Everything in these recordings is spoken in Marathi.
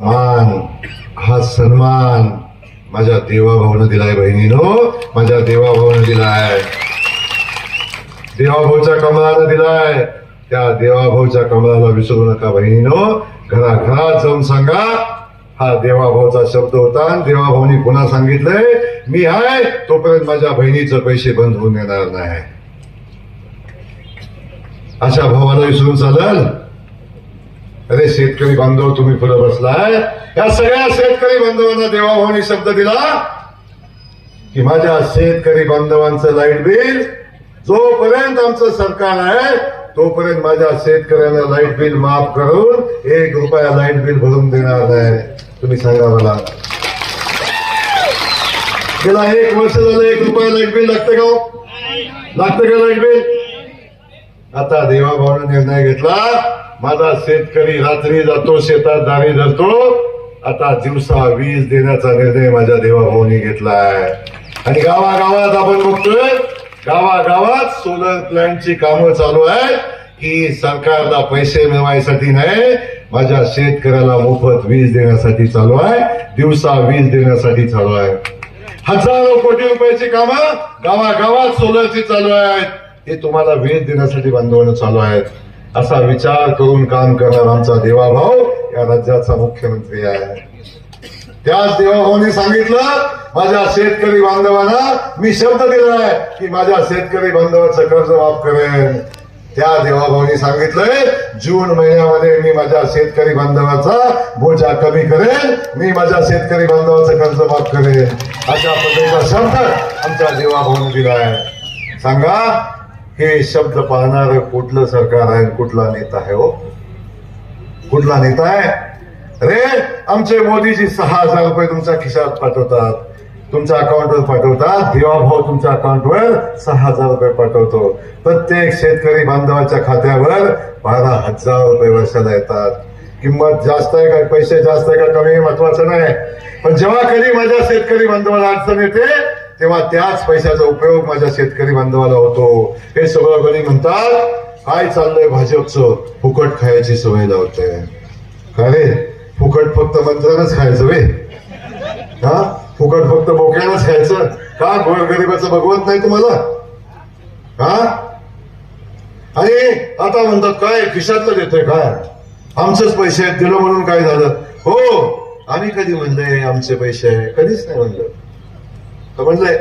मान हा सन्मान माझ्या देवाभाऊनं दिलाय बहिणीनो माझ्या देवाभाऊनं दिलाय. देवाभाऊच्या कमळानं दिलाय. त्या देवाभाऊच्या कमळाला विसरू नका बहिणीनो. घराघरात जाऊन सांगा हा देवाभाऊचा शब्द होता आणि देवाभाऊनी पुन्हा सांगितलंय मी आहे तोपर्यंत माझ्या बहिणीचं पैसे बंद होऊन येणार नाही. अशा भावाला विसरून चालल अरे शेतकरी बांधव तुम्ही पुढे बसलाय? या सगळ्या शेतकरी बांधवांना देवाभाऊनी शब्द दिला की माझ्या शेतकरी बांधवांचं लाइट बिल जोपर्यंत आमचं सरकार आहे तोपर्यंत माझ्या शेतकऱ्यांना लाइट बिल माफ करून एक रुपया लाइट बिल भरून देणार नाही. तुम्ही सांगा मला. गेला एक वर्ष झालं एक रुपया लाइट बिल लागतं का हो? लागतं का लाइट बिल? आता देवाभावानं निर्णय घेतला. माझा शेतकरी रात्री जातो शेतात दारी धरतो. आता दिवसा वीज देण्याचा निर्णय माझ्या देवाभाऊनी घेतलाय. आणि गावागावात आपण बघतोय गावागावात सोलर प्लॅन्टची कामं चालू आहेत की सरकारला पैसे मिळवायसाठी नाही माझ्या शेतकऱ्याला मोफत वीज देण्यासाठी चालू आहे दिवसा वीज देण्यासाठी चालू आहे. हजारो कोटी रुपयाची कामं गावागावात सोलरची चालू आहेत. हे तुम्हाला वीज देण्यासाठी बांधवणं चालू आहेत. असा विचार करून काम करणार आमचा देवाभाऊ या राज्याचा मुख्यमंत्री आहे. त्याच देवाभाऊने सांगितलं माझ्या शेतकरी बांधवांना मी शब्द दिलाय की माझ्या शेतकरी बांधवाचं कर्ज माफ करेन. त्या देवाभाऊनी सांगितलंय जून महिन्यामध्ये मी माझ्या शेतकरी बांधवाचा बोजा कमी करेन मी माझ्या शेतकरी बांधवाचं कर्ज माफ करेन. अशा पद्धतीचा शब्द आमच्या देवाभाऊने दिलाय सांगा हे शब्द पाहणार कुठलं सरकार आहे कुठला नेता आहे हो? कुठला नेता आहे? रे आमचे मोदीजी सहा हजार रुपये तुमच्या खिशात पाठवतात. तुमच्या अकाउंटवर पाठवतात. देवाभाऊ तुमच्या अकाउंटवर सहा हजार रुपये पाठवतो. प्रत्येक शेतकरी बांधवाच्या खात्यावर बारा हजार रुपये वर्षाला येतात. किंमत जास्त आहे का? पैसे जास्त आहे का? कमी महत्वाचं नाही. पण जेव्हा कधी माझ्या शेतकरी बांधवाला अडचण येते तेव्हा त्याच पैशाचा उपयोग माझ्या शेतकरी बांधवाला होतो. हे सगळं कधी म्हणतात काय चाललंय भाजपचं? फुकट खायची सवय लावते. का रे? फुकट फक्त मंत्रानच खायचं वे. हा? फुकट फक्त बोक्यानंच खायचं? का? गोरगरिबाचं भगवत नाही तुम्हाला? हा? आणि आता म्हणतात काय? खिशातलं देतोय काय आमचेच पैसे आहेत दिलं म्हणून काय झालं? हो आम्ही कधी म्हणलंय आमचे पैसे आहे कधीच नाही म्हणलं. समजलंय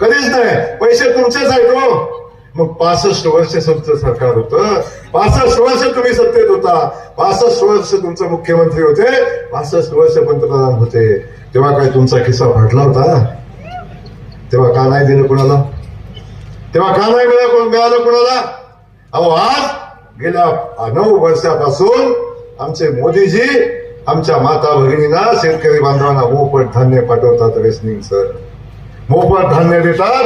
कधीच नाही पैसे तुमचेच आहेत हो. मग पासष्ट वर्ष तुमचं सरकार होतं. पासष्ट वर्ष तुम्ही सत्तेत होता. पासष्ट वर्ष तुमचे मुख्यमंत्री होते. पासष्ट वर्ष पंतप्रधान होते. तेव्हा काय तुमचा खिस्सा फाटला होता? तेव्हा का नाही दिलं कुणाला? तेव्हा का नाही मिळालं मिळालं कुणाला? अहो आज गेल्या नऊ वर्षापासून आमचे मोदीजी आमच्या माता भगिनींना शेतकरी बांधवांना मोफत धान्य पाठवतात रेशनिंगचं. मोफत धान्य देतात.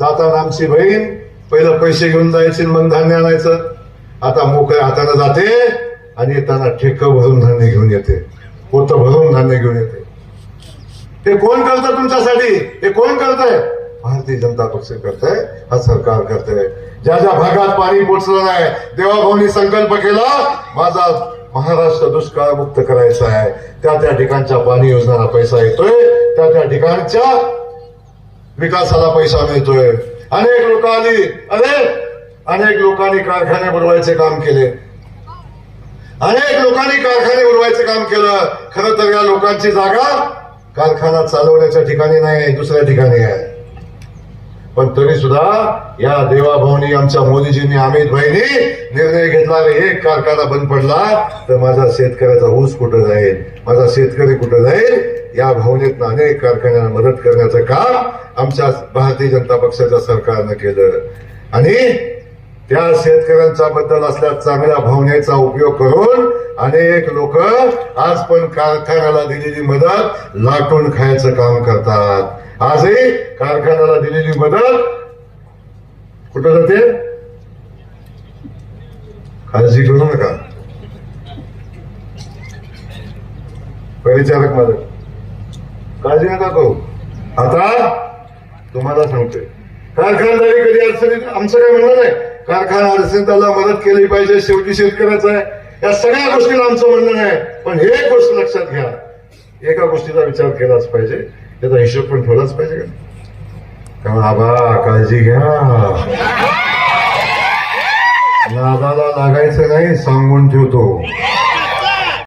जाताना आमची बहीण पहिलं पैसे घेऊन जायचे मग धान्य आणायचं. आता मोकळ्या हाताने जाते आणि येताना ठेक भरून धान्य घेऊन येते. पोत भरून धान्य घेऊन येते. हे कोण करतं तुमच्यासाठी? हे कोण करतंय? भारतीय जनता पक्ष करतंय. हा सरकार करतंय. ज्या ज्या भागात पाणी पोचलं नाही देवाभाऊनी संकल्प केला माझा महाराष्ट्र दुष्काळ मुक्त करायचा आहे. त्या त्या ठिकाणच्या पाणी योजनाला पैसा येतोय. त्या त्या ठिकाणच्या विकासाला पैसा मिळतोय. अनेक लोक आली अरे अनेक लोकांनी कारखाने बनवायचे काम केले. अनेक लोकांनी कारखाने बनवायचे काम केलं. खरं तर या लोकांची जागा कारखाना चालवण्याच्या ठिकाणी नाही दुसऱ्या ठिकाणी आहे. पण तरी सुद्धा या देवाभावनी आमच्या मोदीजींनी अमित भाईनी निर्णय घेतला रे एक कारखाना बंद पडला तर माझा शेतकऱ्याचा ऊस कुठं जाईल? माझा शेतकरी कुठं जाईल? या भावनेतनं अनेक कारखान्यांना मदत करण्याचं काम आमच्या भारतीय जनता पक्षाच्या सरकारनं केलं. आणि त्या शेतकऱ्यांच्या बद्दल असल्या चांगल्या भावनेचा उपयोग करून अनेक लोक आज पण कारखान्याला दिलेली मदत लाटून खायचं काम करतात. आजही कारखान्याला दिलेली मदत. कुठं जाते? काळजी करू नका. परिचारक मदत. काळजी नका करू. आता तुम्हाला सांगतोय कारखानदारी कधी अडचणीत आमचं काय म्हणणं नाही. कारखाना अडचणीत त्याला मदत केली पाहिजे शेवटी शेतकऱ्याचं आहे. या सगळ्या गोष्टीला आमचं म्हणणं नाही. पण हे गोष्ट लक्षात घ्या. एका गोष्टीचा विचार केलाच पाहिजे. त्याचा हिशोब पण ठेवलाच पाहिजे का? कारण आबा काळजी घ्या. लादाला लागायचं नाही सांगून ठेवतो.